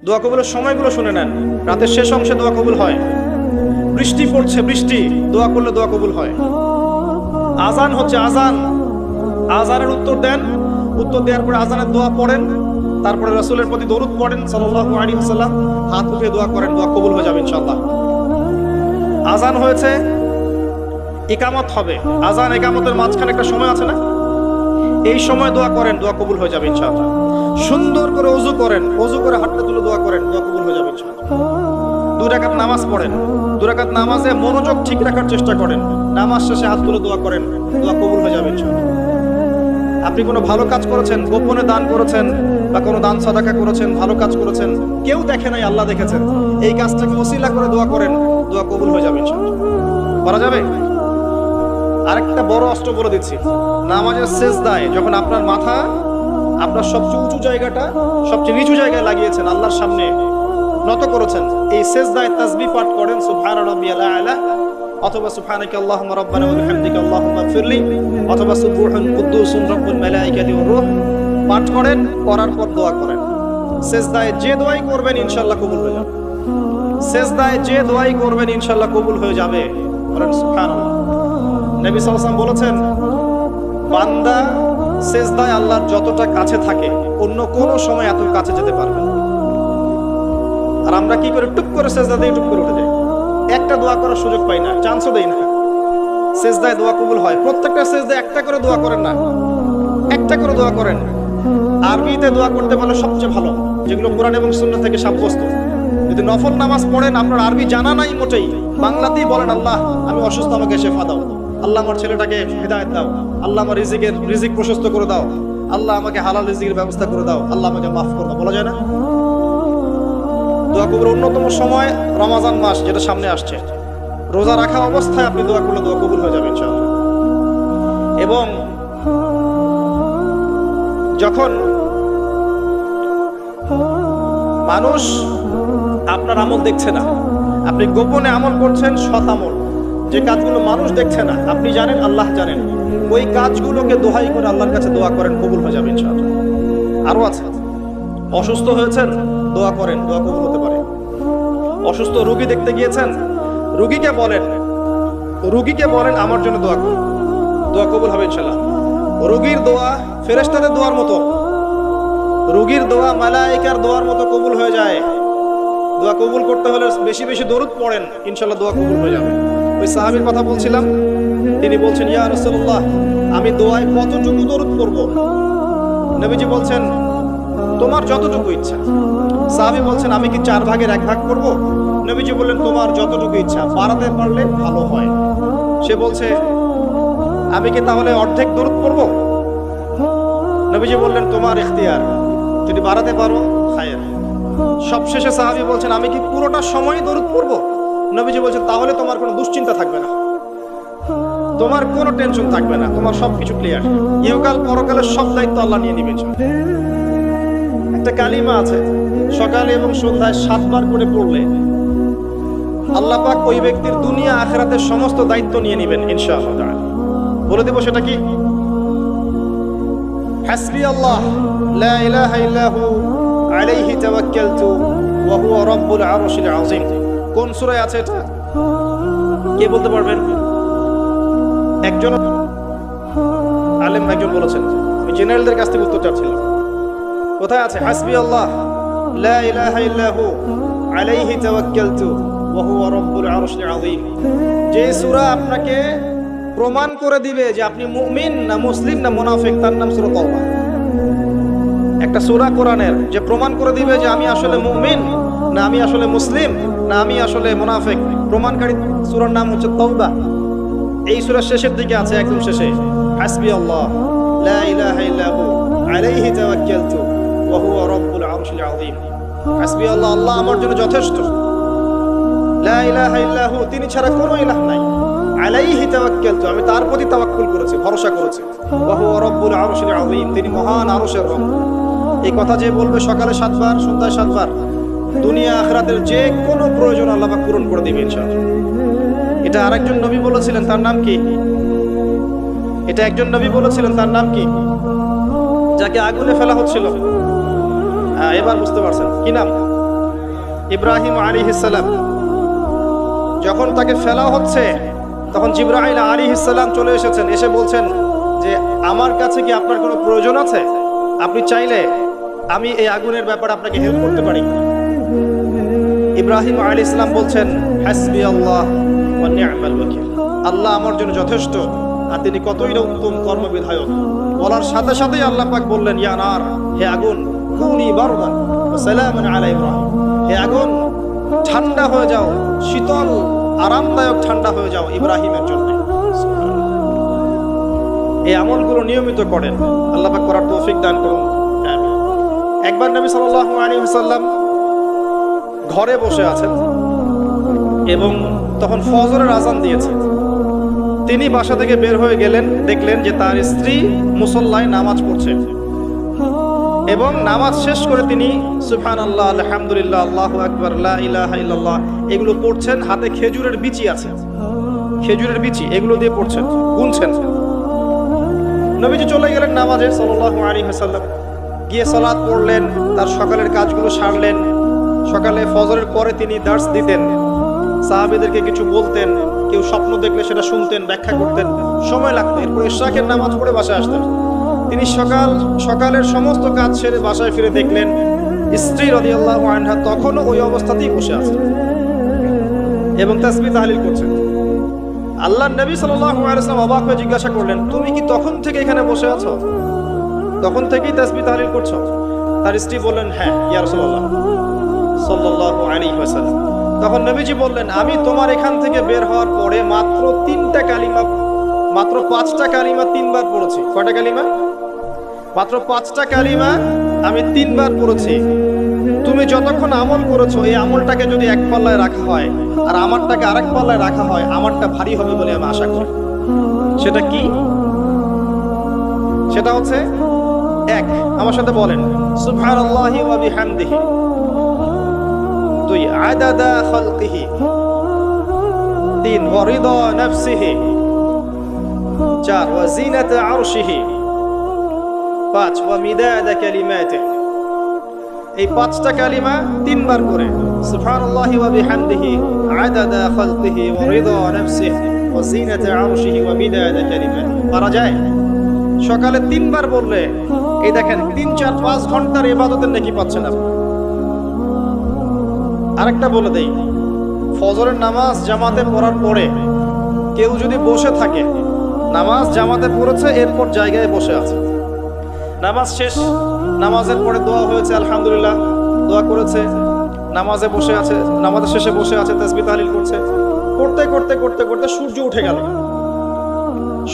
দোয়া কবুলের সময়গুলো শুনে নেন। রাতের শেষ অংশে দোয়া কবুল হয়। বৃষ্টি পড়ছে, বৃষ্টি। দোয়া করলে দোয়া কবুল হয়। আজান হচ্ছে আজান। আজানের উত্তর দেন। উত্তর দেওয়ার পরে আজানের দোয়া পড়েন। তারপরে রসুলের প্রতি দরুদ পড়েন সাল্লাল্লাহু আলাইহি ওয়াসাল্লাম। হাত উঠিয়ে দোয়া করেন, দোয়া কবুল হয়ে যাবে ইনশাআল্লাহ। আজান হয়েছে একামত হবে। আজান একামতের মাঝখানে একটা সময় আছে না? এই সময় দোয়া করেন, দোয়া কবুল হয়ে যাবে ইনশাআল্লাহ। সুন্দর করে ওযু করেন ওযু করে হাতটা তুলে দোয়া করেন, দোয়া কবুল হয়ে যাবে ইনশাআল্লাহ। দুই রাকাত নামাজ পড়েন দুই রাকাত নামাজে মনোযোগ ঠিক রাখার চেষ্টা করেন, নামাজ শেষে হাত তুলে দোয়া করেন, দোয়া কবুল হয়ে যাবে ইনশাআল্লাহ। আপনি কোনো ভালো কাজ করেছেন, গোপনে দান করেছেন বা কোনো দান সাদাকা করেছেন, ভালো কাজ করেছেন, কেউ দেখে নাই, আল্লাহ দেখেছেন। এই কাজটাকে ওসিলা করে দোয়া করেন, দোয়া কবুল হয়ে যাবে ইনশাআল্লাহ। করা যাবে? আরেকটা বড় অস্ত্র বলে দিচ্ছি। নামাজের শেষ দায় যখন আপনার মাথা আপনার সবচেয়ে উঁচু জায়গাটা সবচেয়ে নিচু জায়গায় লাগিয়েছেন, আল্লাহর সামনে নত করেছেন, এই শেষ দায় তাসবি পাঠ করেন সুবহান রাব্বিয়াল আলা, অথবা ফিরলি অথবা কুদ্দুসুন রব্বুল পাঠ করেন করার পর দোয়া করেন। শেষ দায় যে দোয়াই করবেন, ইনশাআল্লাহ কবুল হয়ে যাবে। দায় যে দোয়াই করবেন, ইনশাআল্লাহ কবুল হয়ে যাবে। বলেন নবী সাল্লাল্লাহু বলেছেন, বান্দা সেজদায় আল্লাহর যতটা কাছে থাকে, অন্য কোনো সময় এত কাছে যেতে পারবে। আর আমরা কি করে টুক করে সেজদা দিয়ে টুক করে উঠে যাই? একটা দোয়া করার সুযোগ পাই না, চান্সও দেই না। সেজদায় দোয়া কবুল হয়, প্রত্যেকটা সেজদায় একটা করে দোয়া করেন না, একটা করে দোয়া করেন। আরবিতে দোয়া করতে পারলে সবচেয়ে ভালো, যেগুলো কোরআন এবং শূন্য থেকে সাব্যস্ত। যদি নফল নামাজ পড়েন, আপনার আরবি জানা নাই মোটেই, বাংলাতেই বলেন, আল্লাহ, আমি অসুস্থ, আমাকে শেফা দাও। আল্লাহ আমার ছেলেটাকে হৃদায়ত দাও। আল্লাহ আমার রিজিকের রিজিক প্রশস্ত করে দাও। আল্লাহ আমাকে হালাল রিজিকের ব্যবস্থা করে দাও। আল্লাহ আমাকে মাফ করে বলা যায় না? দোয়া কবুর অন্যতম সময় রমাজান মাস যেটা সামনে আসছে। রোজা রাখা অবস্থায় আপনি দোয়া করলে দোয়া কবুল হয়ে যাবে এবং যখন মানুষ আপনার আমল দেখছে না, আপনি গোপনে আমল করছেন সৎ আমল। যে কাজগুলো মানুষ দেখছে না, আপনি জানেন, আল্লাহ জানেন। ওই কাজগুলোকে দোহাই করে আল্লাহর কাছে দোয়া করেন, কবুল হয়ে যাবে আরও আছে। অসুস্থ হয়েছেন, দোয়া করেন, দোয়া কবুল হতে পারে। অসুস্থ রুগী দেখতে গিয়েছেন, রুগীকে বলেন রুগীকে বলেন, আমার জন্য দোয়া করুন। দোয়া কবুল হবে ইনশাআল্লাহ। রুগীর দোয়া ফেরেস্তাদের দোয়ার মতো। রুগীর দোয়া মালাইকার দোয়ার মতো কবুল হয়ে যায়। দোয়া কবুল করতে হলে বেশি বেশি দরুদ পড়েন ইনশাল্লাহ দোয়া কবুল হয়ে যাবে। ওই সাহাবীর কথা বলছিলাম। তিনি বলছেন, ইয়া রাসূলুল্লাহ, আমি দোয়ায় কতটুকু দরুদ পড়ব? নবীজি বলছেন, তোমার যতটুকু ইচ্ছা। সাহাবী বলছেন, আমি কি চার ভাগের এক ভাগ করব? নবীজি বললেন, তোমার যতটুকু ইচ্ছা, বাড়াতে পারলে ভালো হয়। সে বলছে, আমি কি তাহলে অর্ধেক দরুদ পড়ব? নবীজি বললেন, তোমার ইখতিয়ার, যদি বাড়াতে পারো, খায়ের। সবশেষে সাহাবী বলছেন, আমি কি পুরোটা সময় দরুদ পড়ব? নবীজি বলছেন, তাহলে তোমার কোনো দুশ্চিন্তা থাকবে না। তোমার কোনো টেনশন থাকবে না। তোমার সব কিছু ক্লিয়ার ইহকাল, পরকালের সব দায়িত্ব আল্লাহ নিয়ে নিবে একটা কালিমা আছে, সকালে এবং সন্ধ্যায় সাতবার করে পড়লে আল্লাহ পাক ওই ব্যক্তির দুনিয়া, আখেরাতের সমস্ত দায়িত্ব নিয়ে নেবেন, ইনশাআল্লাহ বলে দেব সেটা কি? হাসবি আল্লাহ, লা ইলাহা ইল্লাহু আলাইহি তাওয়াক্কালতু, ওয়া হুয়া রাব্বুল আরশিল আযীম। কোন সূরায় আছে এটা? কে বলতে পারবেন? একজন আলেম একজন বলেছেন জেনারেলদের কাছ থেকে উত্তর চাচ্ছিলাম। কোথায় আছে? হাসবি আল্লাহ। লা ইলাহা ইল্লা হু আলাইহি তাওয়াক্কালতু ওয়া হুয়া রাব্বুল আরশিল আযীম। যে সূরা আপনাকে প্রমাণ করে দিবে যে আপনি মুমিন না মুসলিম না মুনাফিক, তার নাম সূরা তাওবা। একটা সূরা কোরআনের যে প্রমাণ করে দিবে যে আমি আসলে মুমিন না আমি আসলে মুসলিম, না আমি আসলে মুনাফিক। প্রমাণকারী সূরার নাম হচ্ছে তাওবা। এই সূরার শেষের দিকে আছে একদম শেষে। হাসবি আল্লাহ লা ইলাহা ইল্লা হু, আলাইহি তাওয়াক্কালতু, ওয়া হুয়া রাব্বুল আরশিল আযীম। হাসবি আল্লাহ আল্লাহ আমার জন্য যথেষ্ট। লা ইলাহা ইল্লা হু, তিনি ছাড়া কোনো ইলাহ নাই। আলাইহি তাওয়াক্কালতু, আমি তার প্রতি তাওয়াক্কুল করেছি, ভরসা করেছি। ওয়া হুয়া রাব্বুল আরশিল আযীম, তিনি মহান আরশের রব। এই কথা যে বলবে সকালে সাতবার, সন্ধ্যায় সাতবার দুনিয়া আখরাতের যে কোনো প্রয়োজন আল্লাহ পূরণ করে দিবে এটা আরেকজন নবী বলেছিলেন তার নাম কি? এটা একজন নবী বলেছিলেন তার নাম কি? যাকে আগুনে ফেলা হচ্ছিল। হ্যাঁ, এবার বুঝতে পারছেন। কি নাম? ইব্রাহিম আলী ইসালাম যখন তাকে ফেলা হচ্ছে তখন জিব্রাহিল আলী ইসালাম চলে এসেছেন। এসে বলছেন যে আমার কাছে কি আপনার কোনো প্রয়োজন আছে? আপনি চাইলে আমি এই আগুনের ব্যাপারে আপনাকে হেল্প করতে পারি। ইব্রাহিম আলী ইসলাম বলছেন, হাসবি আল্লাহ আল্লাহ আমার জন্য যথেষ্ট, আর তিনি কতই না উত্তম কর্মবিধায়ক। বলার সাথে সাথে আল্লাহ পাক বললেন, ইয়া নার, হে আগুন, কুনি বারদান ওয়া সালামান আলা ইব্রাহিম। হে আগুন, ঠান্ডা হয়ে যাও, শীতল, আরামদায়ক ঠান্ডা হয়ে যাও ইব্রাহিমের জন্য। এই আমলগুলো নিয়মিত করেন। আল্লাহ পাক করার তৌফিক দান করুন। একবার নবী সাল্লাল্লাহু আলাইহি ওয়াসাল্লাম ঘরে বসে আছেন এবং তখন ফজরের আজান দিয়েছে। তিনি বাসা থেকে বের হয়ে গেলেন, দেখলেন যে তার স্ত্রী মুসল্লায় নামাজ পড়ছে। এবং নামাজ শেষ করে তিনি সুফান আল্লাহ আলহামদুলিল্লাহ, আল্লাহ আকবর ইল্লাল্লাহ, এগুলো পড়ছেন, হাতে খেজুরের বিচি আছে। খেজুরের বিচি, এগুলো দিয়ে পড়ছেন, গুনছেন। নবীজি চলে গেলেন নামাজে, সাল্লাল্লাহু আলাইহি ওয়াসাল্লাম। গিয়ে সালাত পড়লেন, তার সকালের কাজগুলো সারলেন সকালে ফজরের পরে তিনি দার্স দিতেন। সাহাবেদেরকে কিছু বলতেন, কেউ স্বপ্ন দেখলে সেটা শুনতেন, ব্যাখ্যা করতেন। সময় লাগতো, এরপর ইশরাকের নামাজ পড়ে বাসায় আসতেন। তিনি সকাল, সকালের সমস্ত কাজ সেরে বাসায় ফিরে দেখলেন, স্ত্রী রদিয়াল্লাহু আনহা তখনও ওই অবস্থাতেই বসে আছেন এবং তাসবি তাহলিল করছেন। আল্লাহ নবী ওয়াসাল্লাম অবাক হয়ে জিজ্ঞাসা করলেন, তুমি কি তখন থেকে এখানে বসে আছো? তখন থেকেই তাসবি তাহলিল করছ? তার স্ত্রী বললেন হ্যাঁ ইয়া তখন নবীজি বললেন, আমি তোমার এখান থেকে বের হওয়ার পরে মাত্র তিনটা কালিমা, মাত্র পাঁচটা কালিমা তিনবার পড়েছি। কয়টা কালিমা? মাত্র পাঁচটা কালিমা আমি তিনবার পড়েছি। তুমি যতক্ষণ আমল করেছ, এই আমলটাকে যদি এক পাল্লায় রাখা হয় আর আমারটাকে আরেক পাল্লায় রাখা হয়, আমারটা ভারী হবে বলে আমি আশা করি। সেটা কি? সেটা হচ্ছে এক। আমার সাথে বলেন, সুবহানাল্লাহি ওয়া বিহামদিহি। দুই আদাদা খালকিহি। তিন ওয়া রিদা নাফসিহি। চার ওয়া জিনাতা আরশিহি। পাঁচ ওয়া কালিমাতিহি। এই পাঁচটা কালিমা তিনবার করে, সুবহানাল্লাহি ওয়া বিহামদিহি, আদাদা খালকিহি আরশিহি কালিমাতিহি। যায়? সকালে তিনবার বললে, এই দেখেন, তিন চার পাঁচ ঘণ্টার ইবাদতের নাকি পাচ্ছেন আপনি। আরেকটা বলে দেই, ফজরের নামাজ জামাতে পড়ার পরে কেউ যদি বসে থাকে, নামাজ জামাতে পড়েছে, এরপর জায়গায় বসে আছে। নামাজ শেষ, নামাজের পরে দোয়া হয়েছে, আলহামদুলিল্লাহ, দোয়া করেছে, নামাজে বসে আছে, নামাজের শেষে বসে আছে, তাসবিহ, তাহলিল করছে। করতে করতে করতে করতে সূর্য উঠে গেল।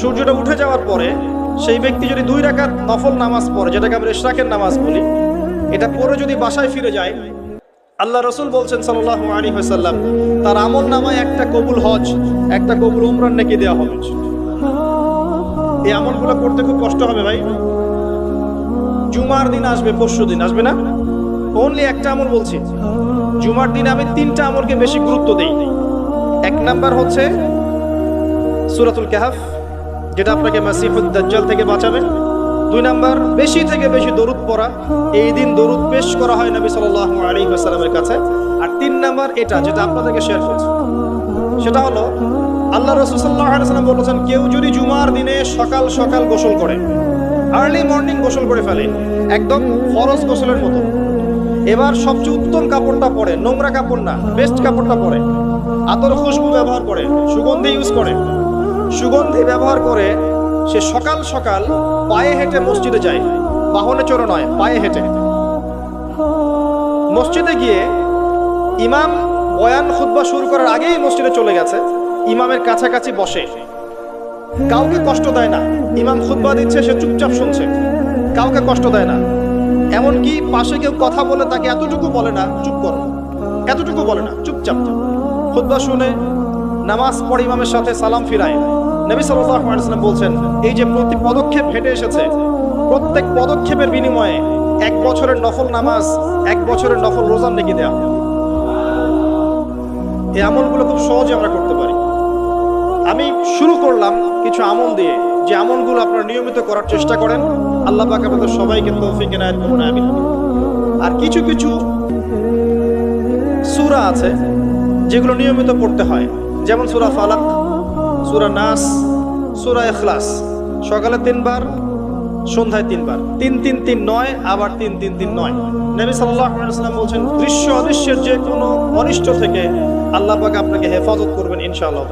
সূর্যটা উঠে যাওয়ার পরে সেই ব্যক্তি যদি দুই রাকাত নফল নামাজ পড়ে, যেটাকে আমরা ইশরাকের নামাজ বলি, এটা পরে যদি বাসায় ফিরে যায় আল্লাহ রসুল বলছেন সাল্লাল্লাহু আলাইহি ওয়াসাল্লাম, তার আমল নামায় একটা কবুল হজ, একটা কবুল উমরান নাকি দেওয়া হবে। এই আমলগুলো করতে খুব কষ্ট হবে ভাই। জুমার দিন আসবে, পরশু দিন, আসবে না? অনলি একটা আমল বলছি। জুমার দিন আমি তিনটা আমলকে বেশি গুরুত্ব দেই। এক নাম্বার হচ্ছে সুরাতুল কাহাফ, যেটা আপনাকে মাসিফুদ দাজ্জাল থেকে বাঁচাবে। দুই নাম্বার, বেশি থেকে বেশি দরুদ পড়া। এই দিন দরুদ পেশ করা হয় নবী সাল্লাল্লাহু আলাইহি ওয়াসাল্লামের কাছে। আর তিন নাম্বার এটা যেটা আপনাদেরকে শেয়ার করছি। সেটা হলো, আল্লাহ রাসূল সাল্লাল্লাহু আলাইহি ওয়াসাল্লাম বলেছেন, কেউ যদি জুমার দিনে সকাল সকাল গোসল করে আর্লি মর্নিং গোসল করে ফেলে, একদম ফরজ গোসলের মতো। এবার সবচেয়ে উত্তম কাপড়টা পরে, নোংরা কাপড় না বেস্ট কাপড়টা পরে। আতর খুশবু ব্যবহার করে, সুগন্ধি ইউজ করে। সুগন্ধি ব্যবহার করে সে সকাল সকাল পায়ে হেঁটে মসজিদে যায়। বাহনে চড়ে নয়, পায়ে হেঁটে মসজিদে গিয়ে ইমাম বয়ান খুতবা শুরু করার আগেই মসজিদে চলে গেছে। ইমামের কাছাকাছি বসে। কাউকে কষ্ট দেয় না। ইমাম খুতবা দিচ্ছে, সে চুপচাপ শুনছে। কাউকে কষ্ট দেয় না। এমনকি পাশে কেউ কথা বলে তাকে এতটুকু বলে না, চুপ করো। এতটুকু বলে না, চুপচাপ খুতবা শুনে নামাজ পড়ে ইমামের সাথে সালাম ফিরায়। নবী ওয়াসাল্লাম বলছেন, এই যে প্রতি পদক্ষেপ হেঁটে এসেছে প্রত্যেক পদক্ষেপের বিনিময়ে এক বছরের নফল নামাজ, এক বছরের নফল রোজান নাকি দেয়া এই আমলগুলো খুব সহজে আমরা করতে পারি। আমি শুরু করলাম কিছু আমল দিয়ে। যে আমলগুলো আপনারা নিয়মিত করার চেষ্টা করেন, আল্লাহ পাক আপনাদের সবাইকে তৌফিক এনায়েত করুন, আমিন। আর কিছু কিছু সূরা আছে, যেগুলো নিয়মিত পড়তে হয়। যেমন সূরা ফালাক, সূরা নাস, সূরা ইখলাস। সকালে তিনবার সন্ধ্যায় তিনবার। তিন তিন তিন নয়, আবার তিন তিন তিন নয়। নবী সাল্লাম বলছেন, দৃশ্য অদৃশ্যের যে কোনো অনিষ্ট থেকে আল্লাহ পাক আপনাকে হেফাজত করবেন ইনশাআল্লাহ